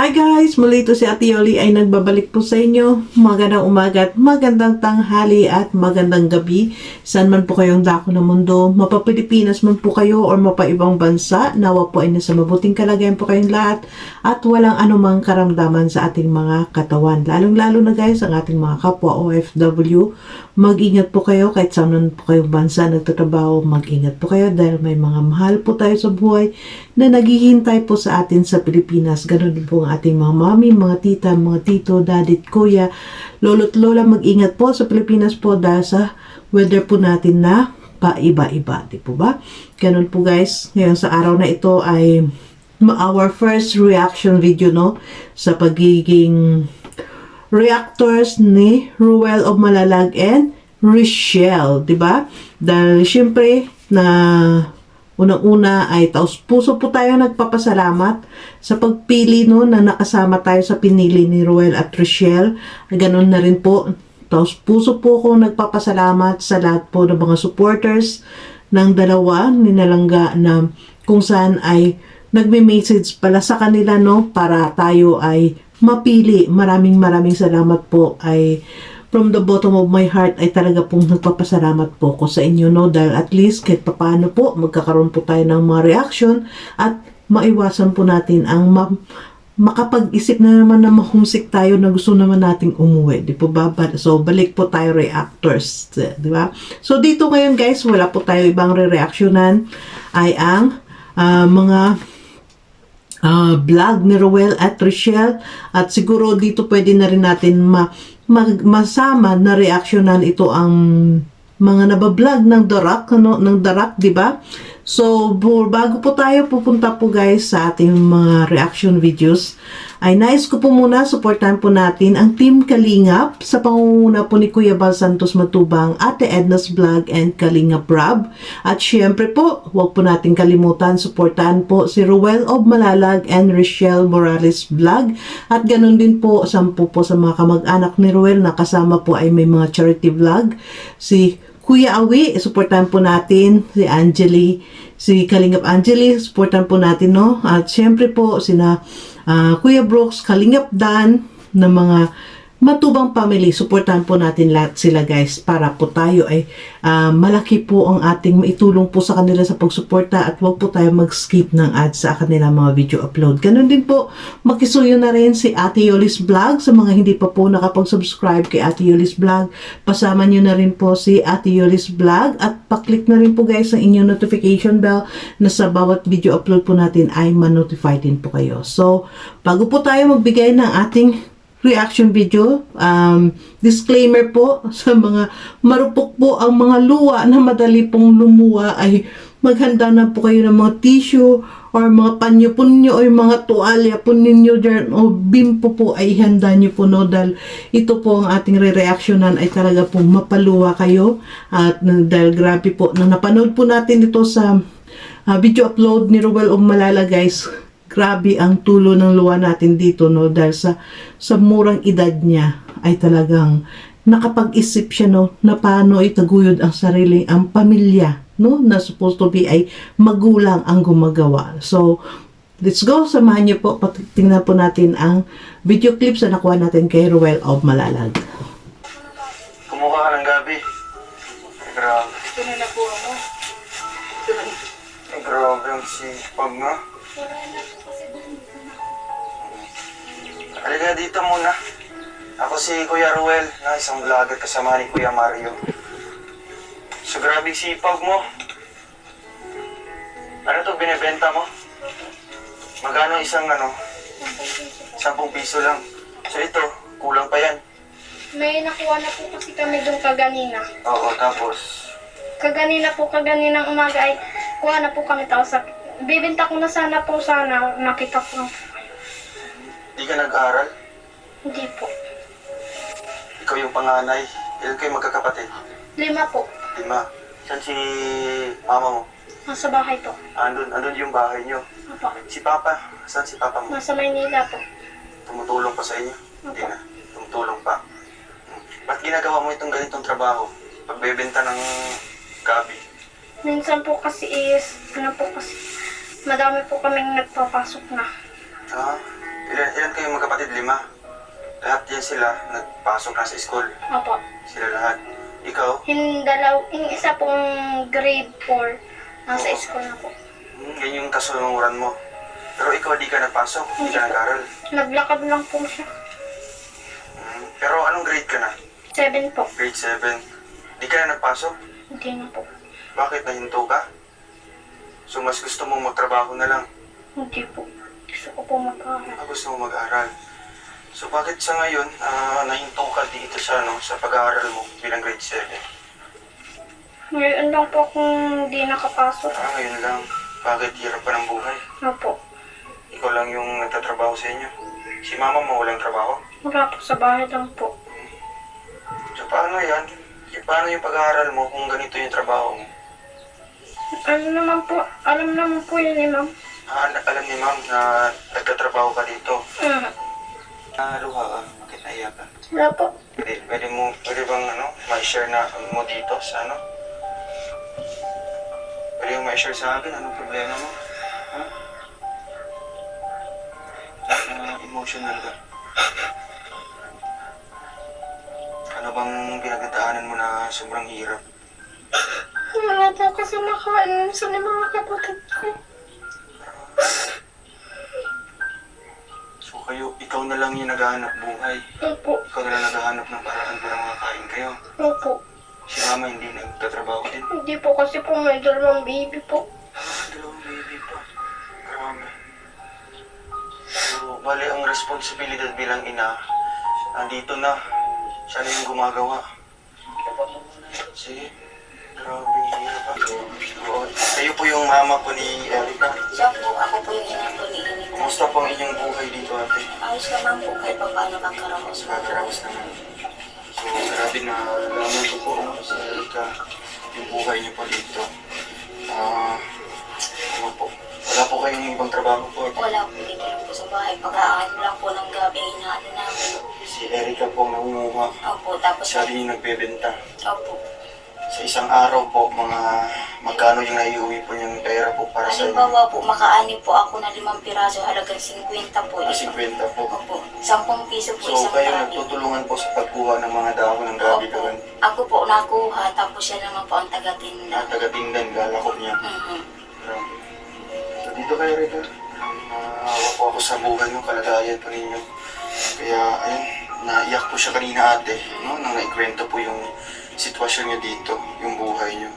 Hi guys! Muli ito si Ate Yoli ay nagbabalik po sa inyo. Magandang umaga at magandang tanghali at magandang gabi. Saan man po kayong dako ng mundo, mapapilipinas man po kayo or mapaibang bansa, nawa po ay nasa mabuting kalagayan po kayong lahat at walang anumang karamdaman sa ating mga katawan. Lalong-lalo na guys, ang ating mga kapwa OFW, mag-ingat po kayo kahit saan man po kayong bansa nagtatrabaho, mag-ingat po kayo dahil may mga mahal po tayo sa buhay na naghihintay po sa atin sa Pilipinas. Ganon din po ating mga mami, mga tita, mga tito, dadit, kuya, lolo't lola, mag-ingat po sa Pilipinas po dahil sa weather po natin na paiba-iba. Di po ba? Ganon po guys. Ngayon sa araw na ito ay our first reaction video no sa pagiging reactors ni Ruel of Malalag and Richelle, 'di ba? Dahil syempre na unang-una ay taos puso po tayo nagpapasalamat sa pagpili no na nakasama tayo sa pinili ni Ruel at Richelle. Ganon na rin po taos puso po ko nagpapasalamat sa lahat po ng mga supporters ng dalawa ni Nalangga na kung saan ay nagme-message pala sa kanila no para tayo ay mapili. Maraming maraming salamat po ay from the bottom of my heart ay talaga pong nagpapasalamat po ko sa inyo no dahil at least kahit papaano po magkakaroon po tayo ng mga reaction at maiwasan po natin ang ma- makapag-isip na naman na ma-homesick tayo na gusto naman nating umuwi. Di po ba? So, balik po tayo reactors. Di ba? So, dito ngayon guys, wala po tayo ibang re-reactionan ay ang ah, mga ah, vlog ni Roel at Richelle at siguro dito pwede na rin natin ma, mag- masama na reaksyonan ito ang mga nabablog ng Darak, ano, ng Darak, di ba? So, bago po tayo pupunta po guys sa ating mga reaction videos, ay nais ko po muna supportan po natin ang Team Kalingap sa pangunguna po ni Kuya Bal Santos Matubang, Ate Edna's Vlog and Kalingap Rob. At syempre po, huwag po natin kalimutan, supportahan po si Ruel of Malalag and Richelle Morales Vlog. At ganun din po, sampu po sa mga kamag-anak ni Ruel na kasama po ay may mga charity vlog. Si Kuya Awi, supportan po natin si Angeli, si Kalingap Angeli, supportan po natin, no? At syempre po, sina ah, Kuya Brooks, Kalingap Dan, na mga matubang family, supportan po natin lahat sila guys para po tayo ay ah, malaki po ang ating maitulong po sa kanila sa pagsuporta at huwag po tayo mag-skip ng ads sa kanila mga video upload. Ganon din po, makisuyo na rin si Ate Yolis Vlog sa mga hindi pa po nakapag-subscribe kay Ate Yolis Vlog. Pasama nyo na rin po si Ate Yolis Vlog at paklik na rin po guys ang inyong notification bell na sa bawat video upload po natin ay ma-notify din po kayo. So, bago po tayo magbigay ng ating reaction video. Um, disclaimer po sa mga marupok po ang mga luwa na madali pong lumuwa. Ay maghanda na po kayo ng mga tissue or mga panyo po ninyo o yung mga tuwalya po ninyo dyan. O bimpo po ay handa nyo po no? Dahil ito po ang ating re-reactionan ay talaga pong mapaluwa kayo. At dahil grabe po na napanood po natin ito sa uh, video upload ni Ruel of Malala guys grabe ang tulo ng luwa natin dito no dahil sa sa murang edad niya ay talagang nakapag-isip siya no na paano itaguyod ang sarili ang pamilya no na supposed to be ay magulang ang gumagawa so let's go samahan niyo po tingnan po natin ang video clips na nakuha natin kay Ruel of Malalag Kumuha ka ng gabi. Grabe. Ito na na po ako. Ito na. Ay, grabe ang sipag nga. Halika dito muna. Ako si Kuya Ruel, na isang vlogger kasama ni Kuya Mario. So, grabe sipag mo. Ano to, binibenta mo? Magkano isang ano? 10 piso lang. So, ito, kulang pa yan. May nakuha na po kasi kami doon kaganina. Oo, tapos, Kaganina po, kaganina umaga ay kuha na po kami tapos sa bibenta ko na sana po sana nakita ko di ka nag-aral. hindi po Ikaw yung panganay. Ilan kayo magkakapatid? lima po Lima. Saan si mama mo? nasa bahay po Andun, andun yung bahay niyo. Opo. Si Papa, saan si Papa mo? nasa Maynila po Tumutulong pa sa inyo? Hindi na. Tumutulong pa. Ba't ginagawa mo itong ganitong trabaho? Pagbebenta ng gabi. minsan po kasi is ano po kasi madami po kaming nagpapasok na Ha? Ilan, ilan kayo magkapatid? Lima? Lahat yan sila nagpasok na sa school. Opo. Sila lahat. Ikaw? Yung dalaw, yung isa pong grade 4, nasa school na po. Hmm, yan yung kasulunguran mo. Pero ikaw di ka nagpasok, di ka nag-aral. Naglakad lang po siya. Hmm, pero anong grade ka na? 7 po. Grade 7. Di ka na nagpasok? Hindi na po. Bakit nahinto ka? So mas gusto mong magtrabaho na lang. Hindi po. Gusto ko po mag-aaral. Ah, gusto mong mag-aral. So bakit sa ngayon, ah, nahinto ka dito sa, ano, sa pag-aaral mo bilang grade 7? Ngayon lang po kung hindi nakapasok. Ah, ngayon lang. Bakit hirap pa ng buhay? Opo. Ikaw lang yung nagtatrabaho sa inyo. Si mama mo walang trabaho. Wala po sa bahay lang po. So paano yan? Paano yung pag-aaral mo kung ganito yung trabaho mo? Ano naman po, alam naman po yun ni ma'am. Ah, alam ni ma'am na nagtatrabaho ka dito. Mm. Naluha ka. Bakit naiyak ka? Wala po. Pwede, pwede mo, pwede bang ano, ma-share na mo dito sa ano? Pwede mo ma-share sa akin anong problema mo? Ha? Ah, emotional ka. Ano bang pinagdadaanan mo na sobrang hirap? Wala po kasi makain sa mga kapatid ko. Kayo, ikaw na lang yung naghahanap buhay. Opo. Ikaw na lang naghahanap ng paraan para makakain kayo. Opo. Si mama hindi nagtatrabaho din. Hindi po kasi po may dalawang baby po. Dalawang baby pa. Grabe. So, bali ang responsibilidad bilang ina, nandito na. Siya na yung gumagawa. Sige. Grabe, hirap pa. Oo. Kayo po yung mama po ni Erica. Siya po, ako po yung ina po ni Inita. Kumusta po ang inyong buhay dito ate? Ayos naman po kahit pa paano magkaraos mo. Nakakaraos naman. So, grabe na nalaman ko po si Erica, yung buhay niyo po dito. Ah, ano po? Wala po kayong ibang trabaho po. Wala po dito lang po sa bahay. Pag-aano lang po ng gabi, inaano namin. Si Erica po ang nangunguha. Opo, tapos Siya din yung nagbebenta. Opo. Sa isang araw po, mga magkano yung naiuwi po yung pera po para sa inyo? Halimbawa po, makaani po ako na limang piraso, halagang 50 po. Ah, Ito. 50 po. Opo, 10 piso po So isang kayo trabi. nagtutulungan po sa pagkuha ng mga dahon ng gabi Opo. doon. Ako po nakuha, tapos siya naman po ang taga-tinda. Na taga-tindan, galakot niya. Mhm. Grabe. So dito kayo Rita. Naawa po ako sa buhay niyo, kalagayan po ninyo. Kaya ayun, naiyak po siya kanina ate, no? Nang naikwento po yung sitwasyon niyo dito, yung buhay niyo.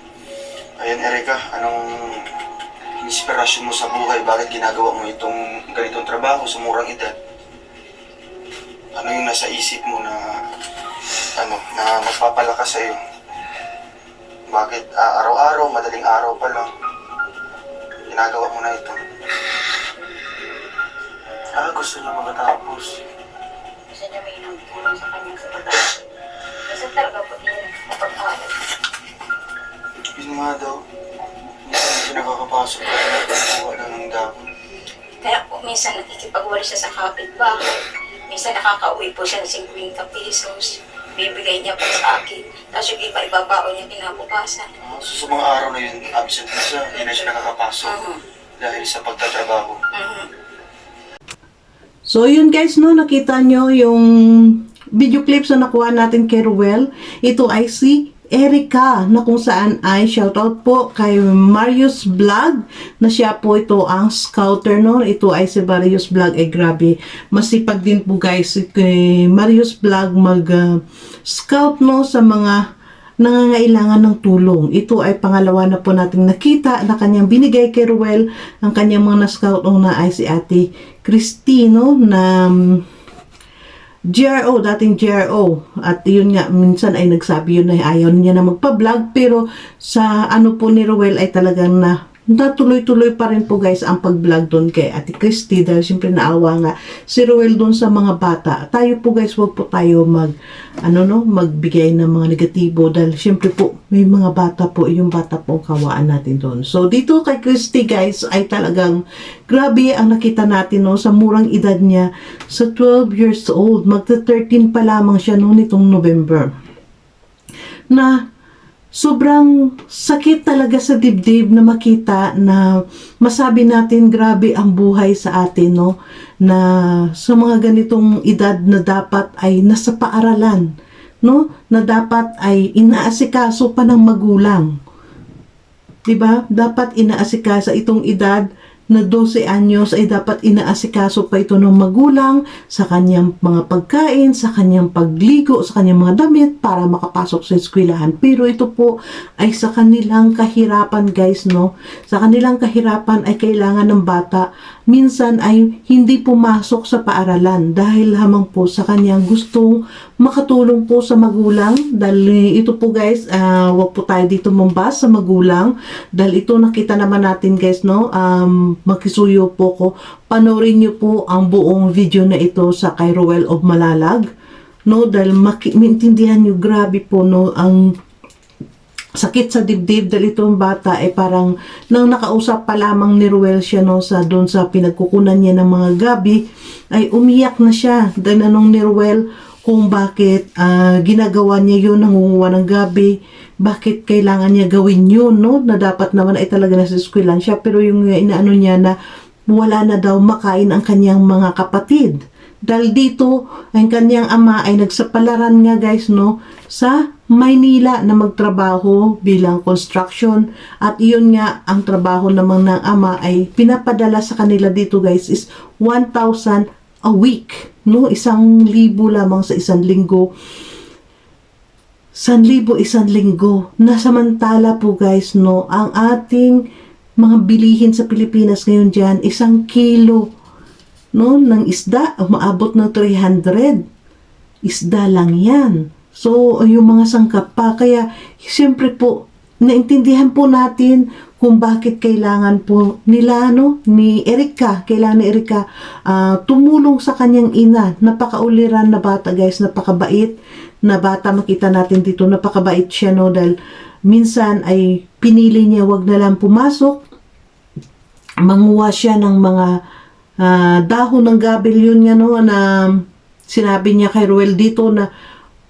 Ayun Erika, anong inspirasyon mo sa buhay? Bakit ginagawa mo itong ganitong trabaho sa murang edad? Ano yung nasa isip mo na ano, na magpapalakas sa'yo? Bakit ah, araw-araw, madaling araw pa lang, ginagawa mo na ito? Ah, gusto niya makatapos. Gusto niya may nagtulong sa kanyang sa pag-aaral. Kasi talaga po yun, nga daw, minsan hindi nakakapasok ka na nagkukuha na ng dahon. Kaya po minsan nakikipagwala siya sa kapitbahay. Minsan nakakauwi po siya ng 50 pesos. Bibigay niya po sa akin. Tapos yung iba ibabaon niya kinabukasan. Ah, so sa mga araw na yun, absent na siya, hindi na siya nakakapasok Mhm. dahil sa pagtatrabaho. Mhm. So yun guys, no, nakita nyo yung video clips na nakuha natin kay Ruel. Ito ay si Erica na kung saan ay shoutout po kay Marius Vlog na siya po ito ang scouter no. Ito ay si Marius Vlog ay grabe. Masipag din po guys kay Marius Vlog mag ah, scout no sa mga nangangailangan ng tulong. Ito ay pangalawa na po nating nakita na kanyang binigay kay Ruel. Ang kanyang mga na-scout una ay si Ate Cristino na um, GRO, dating GRO. At yun nga, minsan ay nagsabi yun na ayaw niya na magpa-vlog. Pero sa ano po ni Ruel ay talagang na natuloy-tuloy pa rin po guys ang pag-vlog doon kay Ate Christy dahil siyempre naawa nga si Ruel doon sa mga bata. Tayo po guys, wag po tayo mag ano no, magbigay ng mga negatibo dahil siyempre po may mga bata po, yung bata po kawaan natin doon. So dito kay Christy guys ay talagang grabe ang nakita natin no sa murang edad niya sa 12 years old. Magta 13 pa lamang siya noon itong November. Na sobrang sakit talaga sa dibdib na makita na masabi natin grabe ang buhay sa atin, no? Na sa mga ganitong edad na dapat ay nasa paaralan, no? Na dapat ay inaasikaso pa ng magulang. 'Di ba? Dapat inaasikaso itong edad na 12 anyos ay dapat inaasikaso pa ito ng magulang sa kanyang mga pagkain, sa kanyang pagligo, sa kanyang mga damit para makapasok sa eskwelahan. Pero ito po ay sa kanilang kahirapan guys, no? Sa kanilang kahirapan ay kailangan ng bata minsan ay hindi pumasok sa paaralan dahil lamang po sa kanyang gustong makatulong po sa magulang dahil ito po guys, ah, wag po tayo dito mambas sa magulang dahil ito nakita naman natin guys no, um, makisuyo po ko. Panoorin niyo po ang buong video na ito sa kay Roel of Malalag. No dahil maintindihan niyo grabe po no ang sakit sa dibdib. Dahil itong bata ay parang nang nakausap pa lamang ni Ruel siya no sa doon sa pinagkukunan niya ng mga gabi ay umiyak na siya. Dahil anong ni Ruel kung bakit ah, ginagawa niya yun nangunguha ng gabi bakit kailangan niya gawin yun no na dapat naman ay talaga nasa eskwelahan siya pero yung inaano niya na wala na daw makain ang kanyang mga kapatid dahil dito, ang kanyang ama ay nagsapalaran nga guys, no, sa Maynila na magtrabaho bilang construction. At iyon nga, ang trabaho naman ng ama ay pinapadala sa kanila dito guys is 1,000 a week. No, isang libo lamang sa isang linggo. San libo isang linggo. Nasamantala po guys, no, ang ating mga bilihin sa Pilipinas ngayon dyan, isang kilo no, ng isda, umaabot ng 300. Isda lang yan. So, yung mga sangkap pa. Kaya, siyempre po, naintindihan po natin kung bakit kailangan po nila, no, ni Erika, kailangan ni Erika, ah, tumulong sa kanyang ina. Napakauliran na bata, guys, napakabait na bata. Makita natin dito, napakabait siya, no, dahil minsan ay pinili niya wag na lang pumasok manguha siya ng mga ah, dahon ng gabil yun nga no, na sinabi niya kay Ruel dito na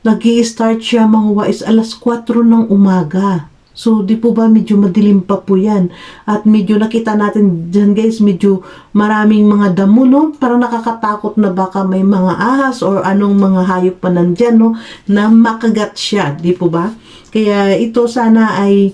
nag start siya manguha is alas 4 ng umaga. So, di po ba medyo madilim pa po yan. At medyo nakita natin dyan guys, medyo maraming mga damo, no? Parang nakakatakot na baka may mga ahas or anong mga hayop pa nandyan, no? Na makagat siya, di po ba? Kaya ito sana ay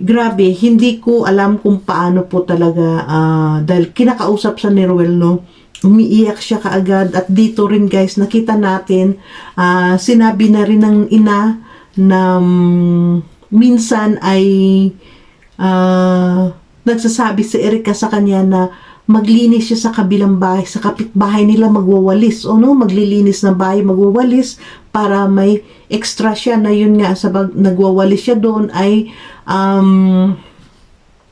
grabe, hindi ko alam kung paano po talaga ah, dahil kinakausap sa ni Ruel, no? Umiiyak siya kaagad at dito rin guys, nakita natin ah, sinabi na rin ng ina na mm, minsan ay ah, nagsasabi si Erika sa kanya na maglinis siya sa kabilang bahay, sa kapitbahay nila magwawalis. O no, maglilinis ng bahay, magwawalis para may extra siya na yun nga sa bag, nagwawalis siya doon ay um,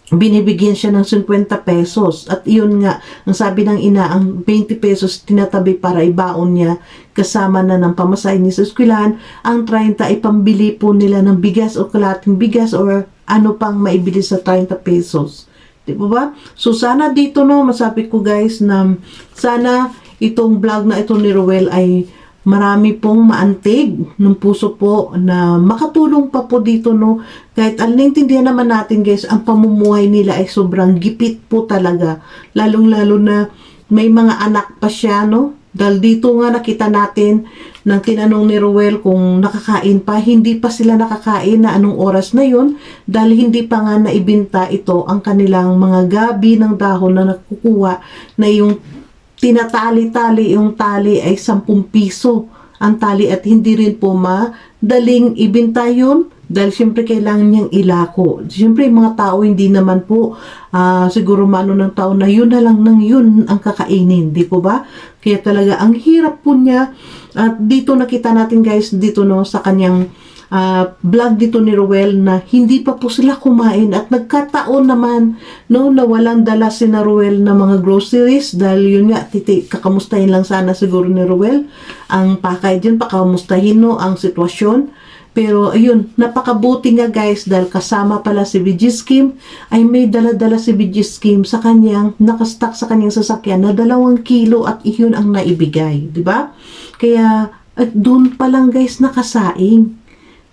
binibigyan siya ng 50 pesos. At iyon nga, ang sabi ng ina, ang 20 pesos tinatabi para ibaon niya kasama na ng pamasahe niya sa eskwelahan. Ang 30 ay pambili po nila ng bigas o kalating bigas or ano pang maibili sa 30 pesos. Di ba ba? So, sana dito, no, masabi ko guys na sana itong vlog na ito ni Ruel ay marami pong maantig ng puso po na makatulong pa po dito, no. Kahit ang naintindihan naman natin guys, ang pamumuhay nila ay sobrang gipit po talaga. Lalong-lalo na may mga anak pa siya, no. Dahil dito nga nakita natin nang tinanong ni Ruel kung nakakain pa, hindi pa sila nakakain na anong oras na yun dahil hindi pa nga naibinta ito ang kanilang mga gabi ng dahon na nakukuha na yung tinatali-tali yung tali ay 10 piso ang tali at hindi rin po madaling ibinta yun dahil siyempre kailangan niyang ilako. Siyempre yung mga tao hindi naman po ah, siguro mano ng tao na yun na lang ng yun ang kakainin, di po ba? Kaya talaga ang hirap po niya at dito nakita natin guys dito no sa kanyang ah, vlog dito ni Ruel na hindi pa po sila kumain at nagkataon naman no na walang dala si na Ruel na mga groceries dahil yun nga titi kakamustahin lang sana siguro ni Ruel ang pakay dyan pakamustahin no ang sitwasyon pero ayun, napakabuti nga guys dahil kasama pala si VG Scheme ay may dala-dala si VG Scheme sa kanyang nakastak sa kanyang sasakyan na dalawang kilo at iyon ang naibigay, di ba? Kaya at doon pa lang guys nakasaing.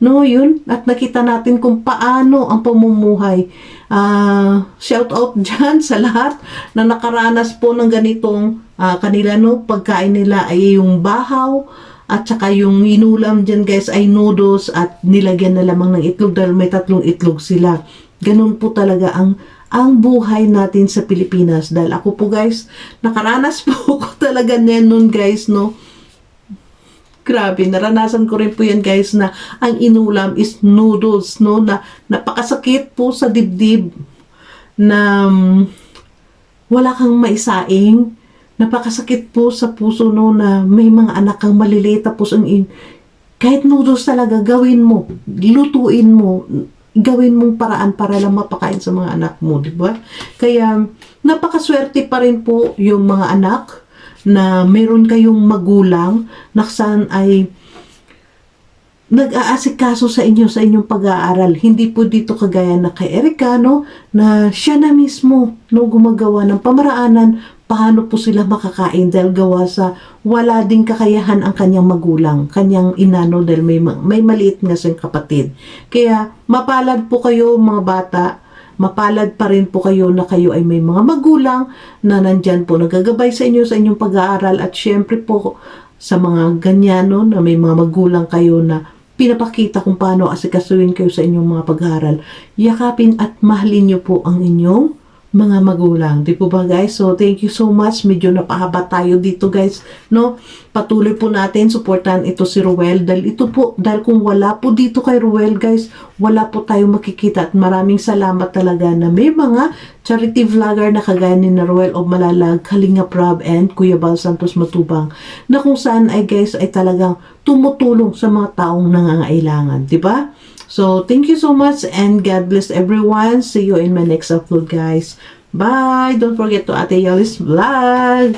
No, yun. At nakita natin kung paano ang pamumuhay. Ah, shout out dyan sa lahat na nakaranas po ng ganitong ah, kanila no, pagkain nila ay yung bahaw at saka yung inulam dyan guys ay noodles at nilagyan na lamang ng itlog dahil may tatlong itlog sila. Ganun po talaga ang ang buhay natin sa Pilipinas. Dahil ako po guys, nakaranas po ako talaga nun guys, no Grabe, naranasan ko rin po yan guys na ang inulam is noodles, no? Na napakasakit po sa dibdib na um, wala kang maisaing. Napakasakit po sa puso, no? Na may mga anak kang maliliit tapos ang in, kahit noodles talaga, gawin mo, lutuin mo, gawin mong paraan para lang mapakain sa mga anak mo, di ba? Kaya, napakaswerte pa rin po yung mga anak na meron kayong magulang na saan ay nag-aasikaso sa inyo sa inyong pag-aaral. Hindi po dito kagaya na kay Erika, no, na siya na mismo no, gumagawa ng pamaraanan paano po sila makakain dahil gawa sa wala ding kakayahan ang kanyang magulang, kanyang inano dahil may, ma- may maliit nga siyang kapatid. Kaya mapalad po kayo mga bata mapalad pa rin po kayo na kayo ay may mga magulang na nandyan po nagagabay sa inyo sa inyong pag-aaral at syempre po sa mga ganyan no, na may mga magulang kayo na pinapakita kung paano asikasuhin kayo sa inyong mga pag-aaral. Yakapin at mahalin niyo po ang inyong mga magulang. Di po ba guys? So, thank you so much. Medyo napahaba tayo dito guys. No? Patuloy po natin suportahan ito si Ruel. Dahil ito po, dahil kung wala po dito kay Ruel guys, wala po tayo makikita. At maraming salamat talaga na may mga charity vlogger na kagaya ni Ruel of Malalag, Kalinga Prab, and Kuya Bal Santos Matubang na kung saan ay guys ay talagang tumutulong sa mga taong nangangailangan. Di ba? So, thank you so much and God bless everyone. See you in my next upload, guys. Bye! Don't forget to Ate Yali's vlog!